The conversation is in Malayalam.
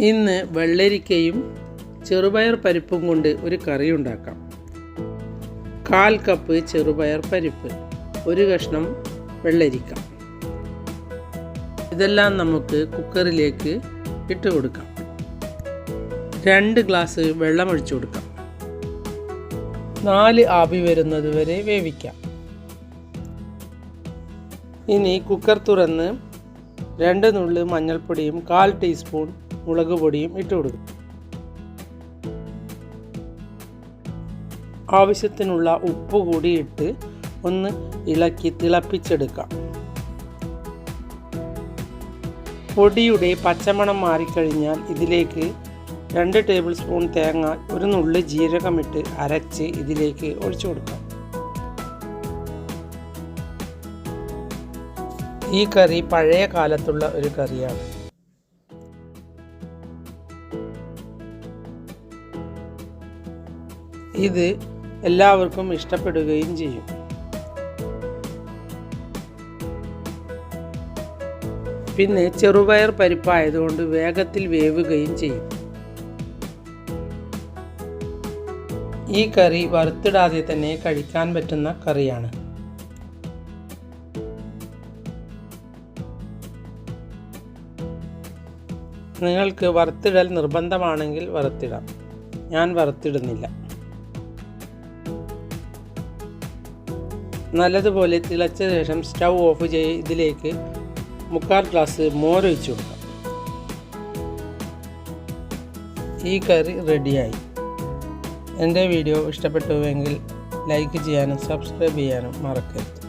ഇന്ന് വെള്ളരിക്കയും ചെറുപയർ പരിപ്പും കൊണ്ട് ഒരു കറി ഉണ്ടാക്കാം. കാൽ കപ്പ് ചെറുപയർ പരിപ്പ് ഒരു കഷ്ണം വെള്ളരിക്ക. ഇതെല്ലാം നമുക്ക് കുക്കറിലേക്ക് ഇട്ട് കൊടുക്കാം. രണ്ട് ഗ്ലാസ് വെള്ളം ഒഴിച്ചു കൊടുക്കാം. നാല് ആവി വരുന്നത് വരെ വേവിക്കാം. ഇനി കുക്കർ തുറന്ന് രണ്ട് നുള്ള് മഞ്ഞൾപ്പൊടിയും കാൽ ടീസ്പൂൺ മുളക് പൊടിയും ഇട്ട് കൊടുക്കും. ആവശ്യത്തിനുള്ള ഉപ്പ് കൂടി ഇട്ട് ഒന്ന് ഇളക്കി തിളപ്പിച്ചെടുക്കാം. പൊടിയുടെ പച്ചമണം മാറിക്കഴിഞ്ഞാൽ ഇതിലേക്ക് രണ്ട് ടേബിൾ സ്പൂൺ തേങ്ങ ഒരു നുള്ളി ജീരകമിട്ട് അരച്ച് ഇതിലേക്ക് ഒഴിച്ചു കൊടുക്കാം. ഈ കറി പഴയ കാലത്തുള്ള ഒരു കറിയാണ്. ഇത് എല്ലാവർക്കും ഇഷ്ടപ്പെടുകയും ചെയ്യും. പിന്നെ ചെറുപയർ പരിപ്പായതുകൊണ്ട് വേഗത്തിൽ വേവുകയും ചെയ്യും. ഈ കറി വറുത്തിടാതെ തന്നെ കഴിക്കാൻ പറ്റുന്ന കറിയാണ്. നിങ്ങൾക്ക് വറുത്തിടൽ നിർബന്ധമാണെങ്കിൽ വറുത്തിടാം. ഞാൻ വറുത്തിടുന്നില്ല. നല്ലതുപോലെ തിളച്ച ശേഷം സ്റ്റൗ ഓഫ് ചെയ്ത് ഇതിലേക്ക് മുക്കാൽ ഗ്ലാസ് മോരൊഴിച്ചു കൊടുക്കാം. ഈ കറി റെഡിയായി. എന്റെ വീഡിയോ ഇഷ്ടപ്പെട്ടുവെങ്കിൽ ലൈക്ക് ചെയ്യാനും സബ്സ്ക്രൈബ് ചെയ്യാനും മറക്കരുത്.